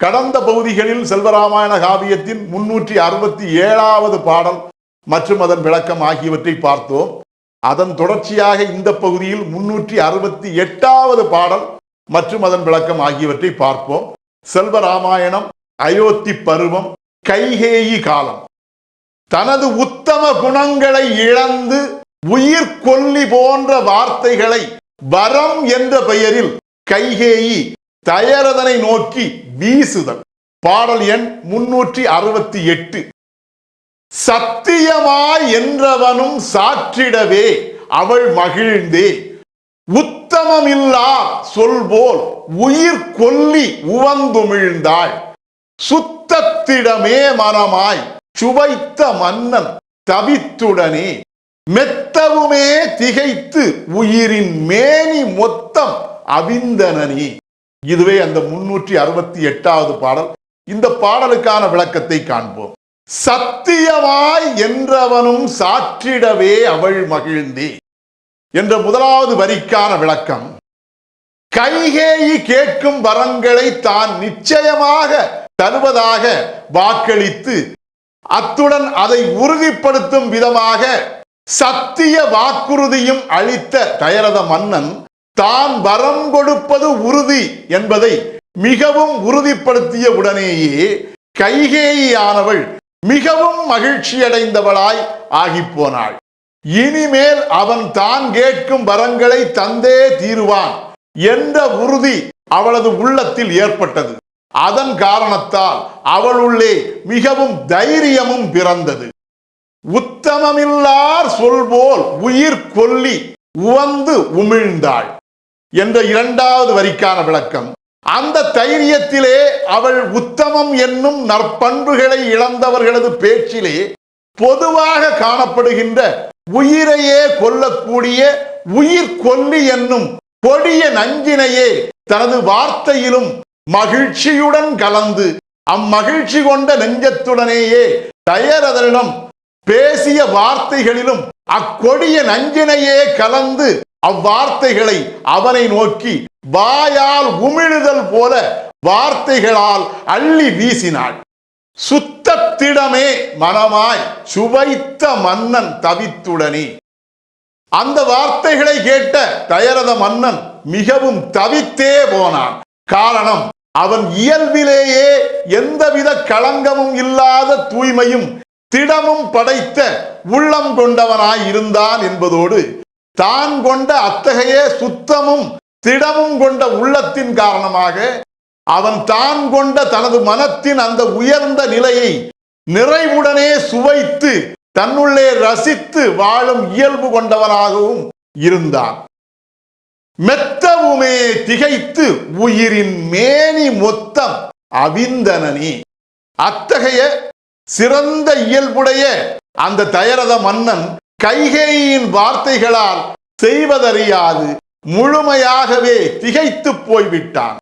கடந்த பகுதிகளில் செல்வராமாயண காவியத்தின் முன்னூற்றி அறுபத்தி ஏழாவது பாடல் மற்றும் அதன் விளக்கம் ஆகியவற்றை பார்த்தோம். அதன் தொடர்ச்சியாக இந்த பகுதியில் முன்னூற்றி அறுபத்தி எட்டாவது பாடல் மற்றும் அதன் விளக்கம் ஆகியவற்றை பார்ப்போம். செல்வராமாயணம் அயோத்தி பருவம் கைகேயி காலம். தனது உத்தம குணங்களை இழந்து உயிர் கொல்லி போன்ற வார்த்தைகளை வரம் என்ற பெயரில் கைகேயி தயரதனை நோக்கி வீசுதல். பாடல் எண் முன்னூற்றி அறுபத்தி எட்டு. சத்தியமாய் என்றவனும் சாற்றிடவே அவள் மகிழ்ந்தே. உத்தமமில்லா சொல்போல் உயிர் கொல்லி உவந்துமிழ்ந்தாள். சுத்தத்திடமே மனமாய் சுவைத்த மன்னன் தவித்துடனே. மெத்தவுமே திகைத்து உயிரின் மேனி மொத்தம் அவிந்தனனே. இதுவே அந்த முன்னூற்றி அறுபத்தி எட்டாவது பாடல். இந்த பாடலுக்கான விளக்கத்தை காண்போம். சத்தியமாய் என்றவனும் சாற்றிடவே அவள் மகிழ்ந்தே என்ற முதலாவது வரிக்கான விளக்கம். கைகேயி கேட்கும் வரங்களை தான் நிச்சயமாக தருவதாக வாக்களித்து அத்துடன் அதை உறுதிப்படுத்தும் விதமாக சத்திய வாக்குறுதியும் அளித்த தயரத மன்னன் தான் வரம் கொடுப்பது உறுதி என்பதை மிகவும் உறுதிப்படுத்திய உடனேயே கைகேயானவள் மிகவும் மகிழ்ச்சியடைந்தவளாய் ஆகிப்போனாள். இனிமேல் அவன் தான் கேட்கும் வரங்களை தந்தே தீருவான் என்ற உறுதி அவளது உள்ளத்தில் ஏற்பட்டது. அதன் காரணத்தால் அவளுள்ளே மிகவும் தைரியமும் பிறந்தது. உத்தமமில்லார் சொல்போல் உயிர் கொல்லி உவந்து உமிழ்ந்தாள். என்ற இரண்டாவது வரிக்கான விளக்கம். அந்த தைரியத்திலே அவள் உத்தமம் என்னும் நற்பண்புகளை இழந்தவர்களது பேச்சிலே பொதுவாக காணப்படுகின்ற உயிரையே கொல்லக்கூடிய உயிர் கொல்லி என்னும் கொடிய நஞ்சினையே தனது வார்த்தையிலும் மகிழ்ச்சியுடன் கலந்து அம்மகிழ்ச்சி கொண்ட நெஞ்சத்துடனேயே தயரதனிடம் பேசிய வார்த்தைகளிலும் அக்கொடிய நஞ்சினையே கலந்து அவ்வார்த்தைகளை அவனை நோக்கி வாயால் உமிழுதல் போல வார்த்தைகளால் அள்ளி வீசினாள். சுத்தத்திடமே மனமாய் சுவைத்த மன்னன் தவித்துடனே. அந்த வார்த்தைகளை கேட்ட தயரத மன்னன் மிகவும் தவித்தே போனான். காரணம் அவன் இயல்பிலேயே எந்தவித களங்கமும் இல்லாத தூய்மையும் திடமும் படைத்த உள்ளம் கொண்டவனாய் இருந்தான் என்பதோடு தான் கொண்ட அத்தகைய சுத்தமும் திடமும் கொண்ட உள்ளத்தின் காரணமாக அவன் தான் கொண்ட தனது மனத்தின் அந்த உயர்ந்த நிலையை நிறைவுடனே சுவைத்து தன்னுள்ளே ரசித்து வாழும் இயல்பு கொண்டவனாகவும் இருந்தான். மெத்தவுமே திகைத்து உயிரின் மேனி மொத்தம் அவிந்தனனி. அத்தகைய சிறந்த இயல்புடைய அந்த தயரத மன்னன் கைகேயின் வார்த்தைகளால் செய்வதறியாது முழுமையாகவே திகைத்து போய்விட்டான்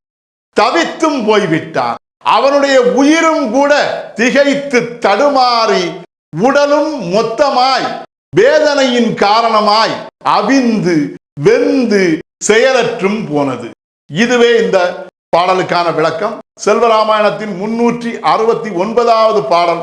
தவித்தும் போய்விட்டான். அவனுடைய உயிரும் கூட திகைத்து தடுமாறி உடலும் மொத்தமாய் வேதனையின் காரணமாய் அவிந்து வெந்து செயலற்றும் போனது. இதுவே இந்த பாடலுக்கான விளக்கம். செல்வராமாயணத்தின் முன்னூற்றி அறுபத்தி ஒன்பதாவது பாடல்.